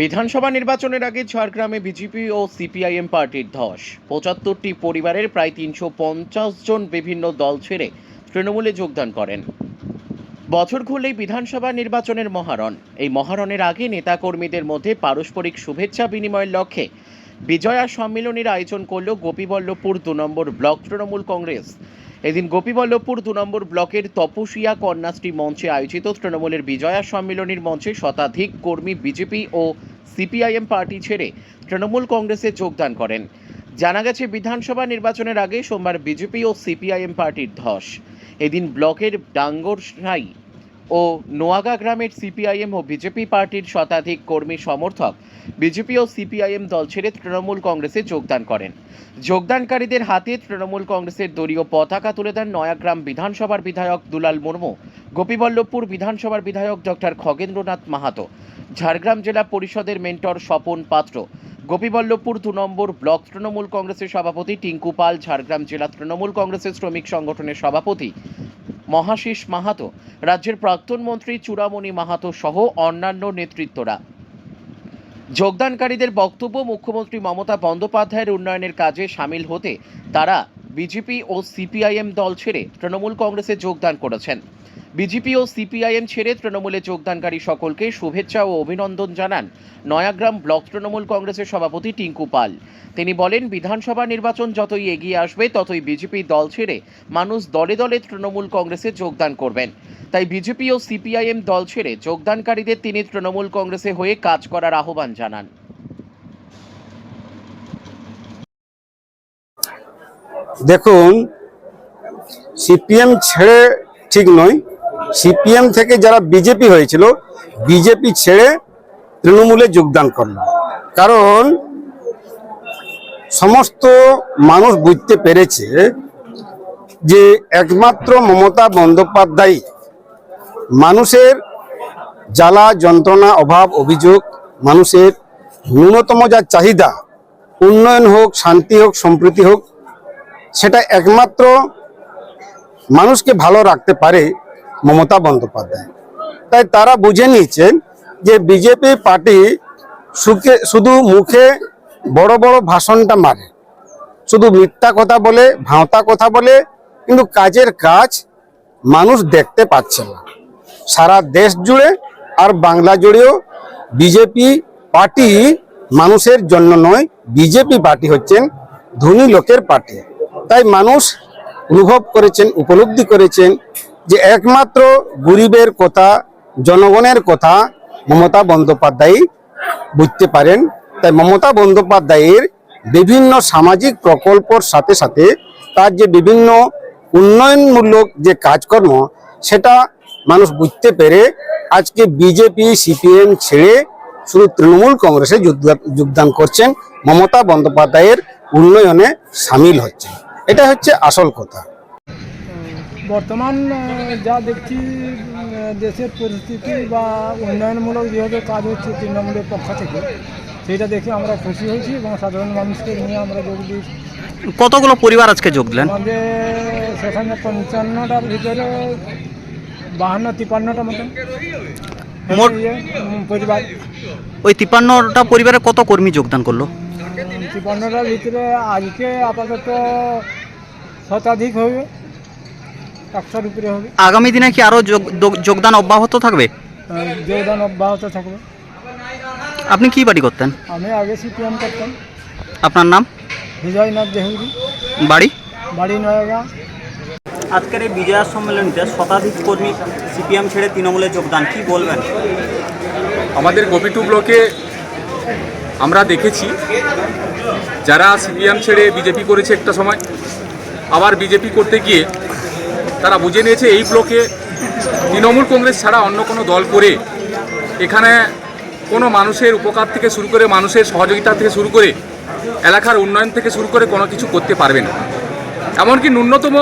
বিধানসভা নির্বাচনের আগে ঝাড়গ্রামে বিজেপি ও সিপিআইএম পার্টির ধস। পঁচাত্তরটি পরিবারের প্রায় তিনশো পঞ্চাশ জন বিভিন্ন দল ছেড়ে তৃণমূলে যোগদান করেন। বছর ঘুরলেই বিধানসভা নির্বাচনের মহারণ। এই মহারণের আগে নেতাকর্মীদের মধ্যে পারস্পরিক শুভেচ্ছা বিনিময়ের লক্ষ্যে বিজয়া সম্মেলনের আয়োজন করল গোপীবল্লভপুর দু নম্বর ব্লক তৃণমূল কংগ্রেস। এদিন গোপীবল্লভপুর দু নম্বর ব্লকের তপসিয়া কন্যাশ্রী মঞ্চে আয়োজিত তৃণমূলের বিজয়া সম্মেলনের মঞ্চে শতাধিক কর্মী বিজেপি ও সিপিআইএম পার্টি ছেড়ে তৃণমূল কংগ্রেসে যোগদান করেন। জানা গেছে, বিধানসভা নির্বাচনের আগে সোমবার বিজেপি ও সিপিআইএম পার্টির ধস। এদিন ব্লকের ডাঙ্গরসাই ও নোয়াগা গ্রামের সিপিআইএম ও বিজেপি পার্টির শতাধিক কর্মী সমর্থক। বিজেপি ও সিপিআইএম দল ছেড়ে তৃণমূল কংগ্রেসে যোগদান করেন। যোগদানকারীদের হাতে তৃণমূল কংগ্রেসের দলীয় পতাকা তুলে দেন নয়াগ্রাম বিধানসভার বিধায়ক দুলাল মুর্মু, গোপীবল্লভপুর বিধানসভার বিধায়ক ডক্টর খগেন্দ্রনাথ মাহাতো, ঝাড়গ্রাম জেলা পরিষদের মেন্টর স্বপন পাত্র, গোপীবল্লভপুর দু নম্বর ব্লক তৃণমূল কংগ্রেসের সভাপতি টিঙ্কু পাল, ঝাড়গ্রাম জেলা তৃণমূল কংগ্রেসের শ্রমিক সংগঠনের সভাপতি মহাশিস মাহাতো, রাজ্যের প্রাক্তন মন্ত্রী চূড়ামণি মাহাতো সহ অন্যান্য নেতৃত্বরা। যোগদানকারীদের বক্তব্য মুখ্যমন্ত্রী মমতা বন্দ্যোপাধ্যায়ের উন্নয়নের কাজে সামিল হতে তারা বিজেপি ও সিপিআইএম দল ছেড়ে তৃণমূল কংগ্রেসে যোগদান করেছেন। বিজেপি ও সিপিআইএম ছেড়ে তৃণমূলে যোগদানকারী সকলকে শুভেচ্ছা ও অভিনন্দন জানান নয়াগ্রাম ব্লক তৃণমূল কংগ্রেসের সভাপতি টিঙ্কু পাল। তিনি বলেন, বিধানসভা নির্বাচন যতই এগিয়ে আসবে, ততই বিজেপি দল ছেড়ে মানুষ দলে দলে তৃণমূল কংগ্রেসে যোগদান করবেন। তাই বিজেপি ও সিপিআইএম দল ছেড়ে যোগদানকারীদের তিনি তৃণমূল কংগ্রেসে হয়ে কাজ করার আহ্বান জানান। দেখুন, সিপিএম ছেড়ে ঠিক নয় সিপিএম থেকে যারা বিজেপি হয়েছিল, বিজেপি ছেড়ে তৃণমূলে যোগদান করল। কারণ সমস্ত মানুষ বুঝতে পেরেছে যে একমাত্র মমতা বন্দ্যোপাধ্যায় মানুষের জ্বালা যন্ত্রণা অভাব অভিযোগ, মানুষের ন্যূনতম যা চাহিদা, উন্নয়ন হোক, শান্তি হোক, সম্প্রীতি হোক, সেটা একমাত্র মানুষকে ভালো রাখতে পারে মমতা বন্দ্যোপাধ্যায়। তাই তারা বুঝে নিয়েছেন যে বিজেপি পার্টি সুখে, শুধু মুখে বড় বড় ভাষণটা মারে। শুধু মিথ্যা কথা বলে, ভাঁওতা কথা বলে, কিন্তু কাজের কাজ মানুষ দেখতে পাচ্ছে না। সারা দেশ জুড়ে আর বাংলা জুড়েও বিজেপি পার্টি মানুষের জন্য নয়, বিজেপি পার্টি হচ্ছেন ধনী লোকের পার্টি। তাই মানুষ অনুভব করেছেন, উপলব্ধি করেছেন যে একমাত্র গরিবের কথা, জনগণের কথা মমতা বন্দ্যোপাধ্যায় বুঝতে পারেন। তাই মমতা বন্দ্যোপাধ্যায়ের বিভিন্ন সামাজিক প্রকল্পর সাথে সাথে তার যে বিভিন্ন উন্নয়নমূলক যে কাজকর্ম, সেটা মানুষ বুঝতে পেরে আজকে বিজেপি, সিপিএম ছেড়ে শুধু তৃণমূল কংগ্রেসে যোগদা- যোগদান করছেন। মমতা বন্দ্যোপাধ্যায়ের উন্নয়নে সামিল হচ্ছে এটা হচ্ছে আসল কথা। বর্তমান যা দেখছি দেশের পরিস্থিতি বা উন্নয়নমূলক যেভাবে কাজ হচ্ছে তৃণমূলের পক্ষ থেকে সেটা দেখে আমরা খুশি হয়েছি এবং সাধারণ মানুষকে নিয়ে আমরা যোগ দিয়েছি। কতগুলো পরিবার আজকে যোগ দিলেন? আমাদের সেখানে পঞ্চান্নটার ভিতরে বাহান্ন তিপান্নটা মতন। মোট পরিবার। ওই তিপ্পান্নটা পরিবারে কত কর্মী যোগদান করল? তিপান্নটার ভিতরে আজকে আপাতত শতাধিক হবে। একশোর উপরে হবে। আগামী দিনে কি আরও যোগদান অব্যাহত থাকবে? যোগদান অব্যাহত থাকবে। আপনি কি বাড়ি করতেন? আমি আগে সিপিএম করতাম। আপনার নাম? বিজয়নাথ দেহুরি বাড়ি? বাড়ি নয়গা। আজকের এই বিজয়া সম্মেলনীতে শতাধিক কর্মী সিপিএম ছেড়ে তৃণমূলে যোগদান কি বলবেন? আমাদের গোপীটু ব্লকে আমরা দেখেছি যারা সিপিএম ছেড়ে বিজেপি করেছে একটা সময় আবার বিজেপি করতে গিয়ে তারা বুঝে নিয়েছে এই ব্লকে তৃণমূল কংগ্রেস ছাড়া অন্য কোনো দল করে এখানে কোনো মানুষের উপকার থেকে শুরু করে মানুষের সহযোগিতা থেকে শুরু করে এলাকার উন্নয়ন থেকে শুরু করে কোনো কিছু করতে পারবে না। এমনকি ন্যূনতম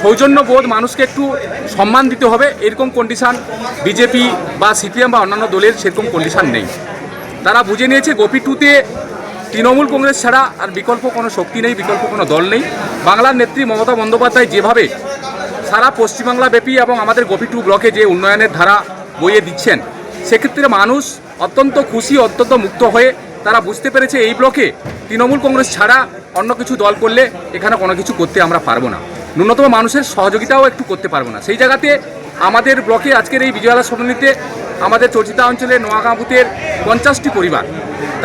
সৌজন্যবোধ মানুষকে একটু সম্মান দিতে হবে, এরকম কন্ডিশান বিজেপি বা সিপিএম বা অন্যান্য দলের সেরকম কন্ডিশান নেই। তারা বুঝে নিয়েছে গোপী টুতে তৃণমূল কংগ্রেস ছাড়া আর বিকল্প কোনো শক্তি নেই, বিকল্প কোনো দল নেই। বাংলার নেত্রী মমতা বন্দ্যোপাধ্যায় যেভাবে সারা পশ্চিমবাংলা ব্যাপী এবং আমাদের গোপি টু ব্লকে যে উন্নয়নের ধারা বইয়ে দিচ্ছেন, সেক্ষেত্রে মানুষ অত্যন্ত খুশি, অত্যন্ত মুক্ত হয়ে তারা বুঝতে পেরেছে এই ব্লকে তৃণমূল কংগ্রেস ছাড়া অন্য কিছু দল করলে এখানে কোনো কিছু করতে আমরা পারব না। ন্যূনতম মানুষের সহযোগিতাও একটু করতে পারব না। সেই জায়গাতে আমাদের ব্লকে আজকের এই বিজয়ালা সম্মেলনীতে আমাদের চর্চিতা অঞ্চলে নোয়াগাঁ বুথের পঞ্চাশটি পরিবার,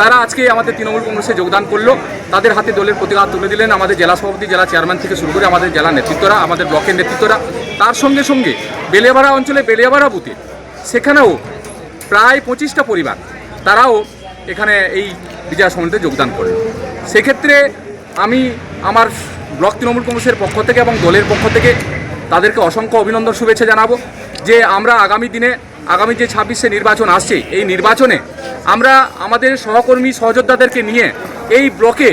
তারা আজকে আমাদের তৃণমূল কংগ্রেসে যোগদান করল। তাদের হাতে দলের প্রতিভা তুলে দিলেন আমাদের জেলা সভাপতি, জেলা চেয়ারম্যান থেকে শুরু করে আমাদের জেলা নেতৃত্বরা, আমাদের ব্লকের নেতৃত্বরা। তার সঙ্গে সঙ্গে বেলেবাড়া অঞ্চলে বেলিয়াবাড়া বুথে, সেখানেও প্রায় পঁচিশটা পরিবার, তারাও এখানে এই বিজয়া সম্মেলনে যোগদান করল। সেক্ষেত্রে আমি আমার ব্লক তৃণমূল কংগ্রেসের পক্ষ থেকে এবং দলের পক্ষ থেকে তাদেরকে অসংখ্য অভিনন্দন শুভেচ্ছা জানাব যে আমরা আগামী দিনে আগামী যে ছাব্বিশে নির্বাচন আসছে, এই নির্বাচনে আমরা আমাদের সহকর্মী, সহযোদ্ধাদেরকে নিয়ে এই ব্লকে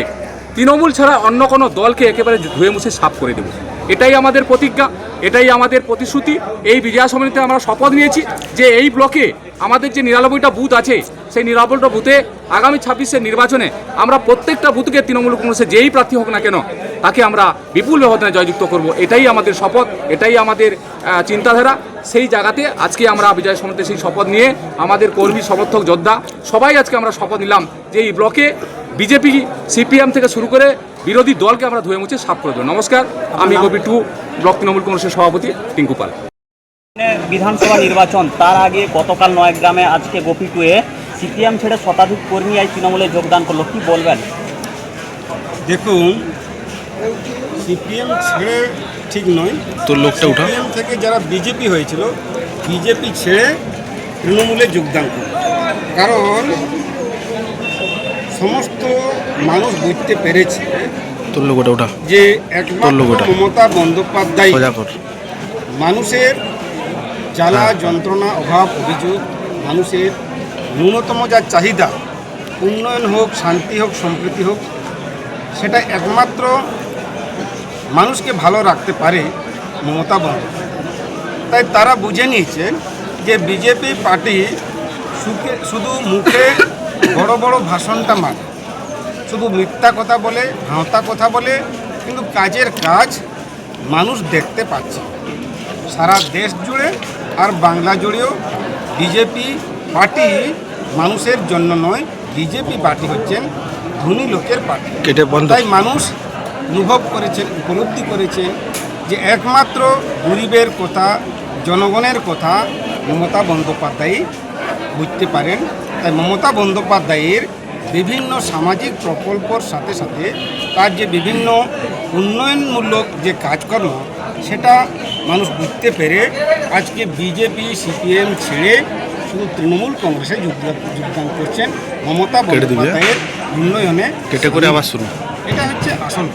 তৃণমূল ছাড়া অন্য কোনো দলকে একেবারে ধুয়ে মুছে সাফ করে দেব। এটাই আমাদের প্রতিজ্ঞা, এটাই আমাদের প্রতিশ্রুতি। এই বিজয়া সমিতিতে আমরা শপথ নিয়েছি যে এই ব্লকে আমাদের যে নিরানব্বইটা বুথ আছে, সেই নিরানব্বইটা বুথে আগামী ছাব্বিশের নির্বাচনে আমরা প্রত্যেকটা বুথকে তৃণমূল কংগ্রেসে যেই প্রার্থী হোক না কেন, তাকে আমরা বিপুল ব্যবধানে জয়যুক্ত করব। এটাই আমাদের শপথ, এটাই আমাদের চিন্তাধারা। সেই জায়গাতে আজকে আমরা বিজয় সমিতিতে সেই শপথ নিয়ে আমাদের কর্মী, সমর্থক, যোদ্ধা সবাই আজকে আমরা শপথ নিলাম যে এই ব্লকে বিজেপি, সিপিএম থেকে শুরু করে বিরোধী দলকে আমরা ধুয়ে মুছে সাফ করে দেবো। নমস্কার আমি গোপী টু ব্লক তৃণমূল কংগ্রেসের সভাপতি টিঙ্কু পাল। বিধানসভা নির্বাচন তার আগে গতকাল নয় গ্রামে আজকে গোপী টুয়ে সিপিএম ছেড়ে শতাধিক কর্মী এই তৃণমূলে যোগদান করল। কি বলবেন? দেখুন সিপিএম ছেড়ে ঠিক নয়। তোর লোকটা উঠা। সিপিএম থেকে যারা বিজেপি হয়েছিল বিজেপি ছেড়ে তৃণমূলে যোগদান করে কারণ সমস্ত মানুষ বুঝতে পেরেছে যে একমাত্র মমতা বন্দ্যোপাধ্যায় মানুষের জ্বালা যন্ত্রণা অভাব অভিযোগ মানুষের ন্যূনতম যা চাহিদা উন্নয়ন হোক শান্তি হোক সম্প্রীতি হোক সেটা একমাত্র মানুষকে ভালো রাখতে পারে মমতা বন্দ্যোপাধ্যায়। তাই তারা বুঝে নিয়েছে যে বিজেপি পার্টি সুখে শুধু মুখে বড় বড় ভাষণটা মানে শুধু মিথ্যা কথা বলে হাঁতা কথা বলে কিন্তু কাজের কাজ মানুষ দেখতে পাচ্ছে। সারা দেশ জুড়ে আর বাংলা জুড়েও বিজেপি পার্টি মানুষের জন্য নয় বিজেপি পার্টি হচ্ছেন ধনী লোকের পার্টি। তাই মানুষ অনুভব করেছেন উপলব্ধি করেছে যে একমাত্র গরিবের কথা জনগণের কথা মমতা বন্দ্যোপাধ্যায় বুঝতে পারেন। তাই মমতা বন্দ্যোপাধ্যায়ের বিভিন্ন সামাজিক প্রকল্পর সাথে সাথে তার যে বিভিন্ন উন্নয়নমূলক যে কাজকর্ম সেটা মানুষ বুঝতে পেরে আজকে বিজেপি সিপিএম ছেড়ে শুধু তৃণমূল কংগ্রেসে যোগদান যোগদান করছেন মমতা? বন্দ্যোপাধ্যায়ের উন্নয়নে। কেটে করে আবার শুরু এটা হচ্ছে আসল